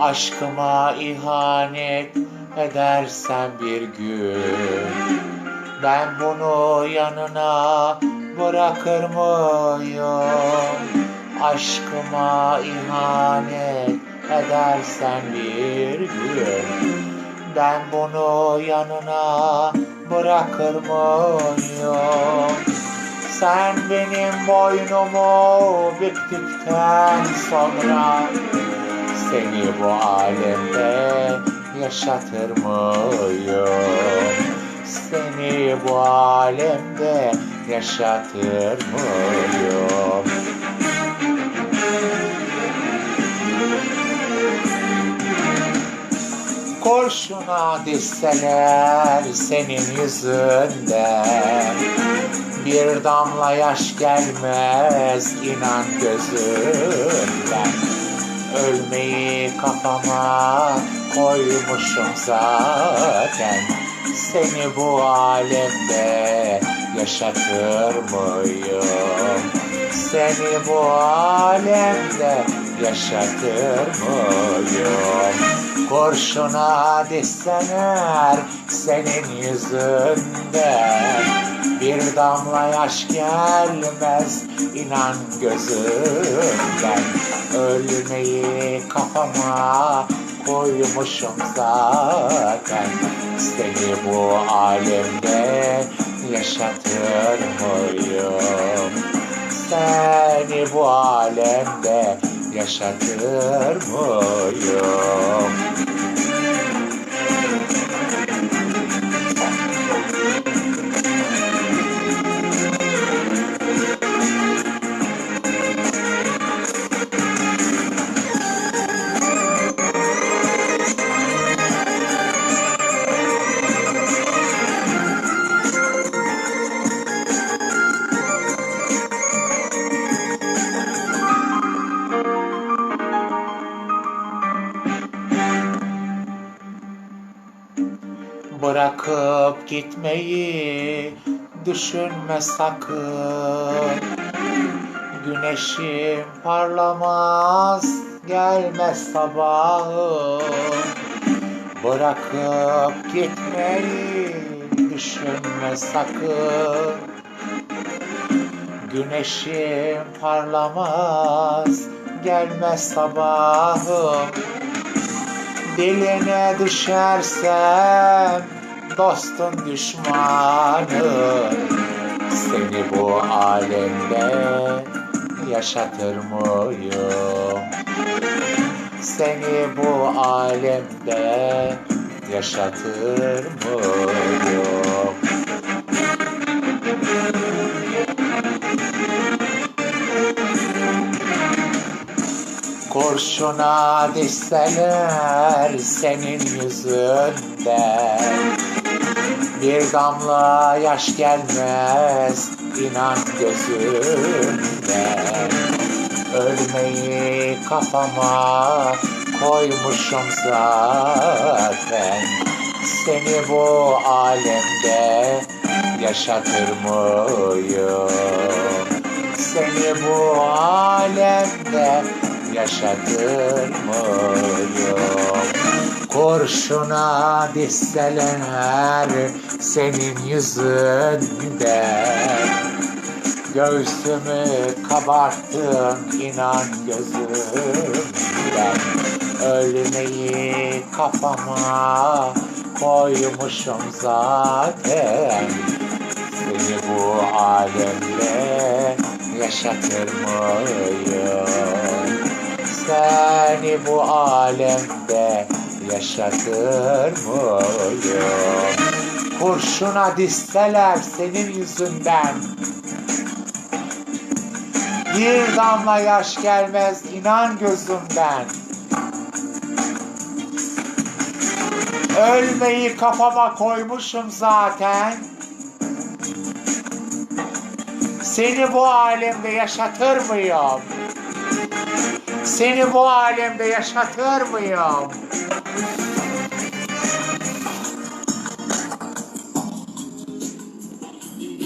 Aşkıma ihanet edersen bir gün Ben bunu yanına bırakır mıyım? Aşkıma ihanet edersen bir gün Ben bunu yanına bırakır mıyım? Sen benim boynumu büktükten sonra Seni bu alemde yaşatır mıyım? Seni bu alemde yaşatır mıyım? Kurşuna düşseler senin yüzünden Bir damla yaş gelmez inan gözünden Ölmeyi kafama koymuşum zaten Seni bu alemde yaşatır mıyım? Seni bu alemde yaşatır mıyım? Kurşuna düşseler senin yüzünden. Bir damla yaş gelmez inan gözümden. Ölmeyi kafama koymuşum zaten. Seni bu alemde yaşatır mıyım? Seni bu alemde yaşatır mıyım? Bırakıp gitmeyi düşünme sakın. Güneşim parlamaz gelmez sabahım. Bırakıp gitmeyi düşünme sakın. Güneşim parlamaz gelmez sabahım. Diline düşersem dostun düşmanın Seni bu alemde yaşatır mıyım? Seni bu alemde yaşatır mıyım? Kurşuna düşseler senin yüzünden Bir damla yaş gelmez inan gözümden Ölmeyi kafama koymuşum zaten Seni bu alemde yaşatır mıyım? Seni bu alemde yaşatır mıyım? Kurşuna düşseler senin yüzünden Göğsümü kabarttın inan gözümden Ölmeyi kafama koymuşum zaten Seni bu alemde yaşatır mıyım? Seni bu alemde yaşatır mıyım? Kurşuna düşseler senin yüzünden Bir damla yaş gelmez inan gözümden Ölmeyi kafama koymuşum zaten Seni bu alemde yaşatır mıyım? Seni bu alemde yaşatır mıyım?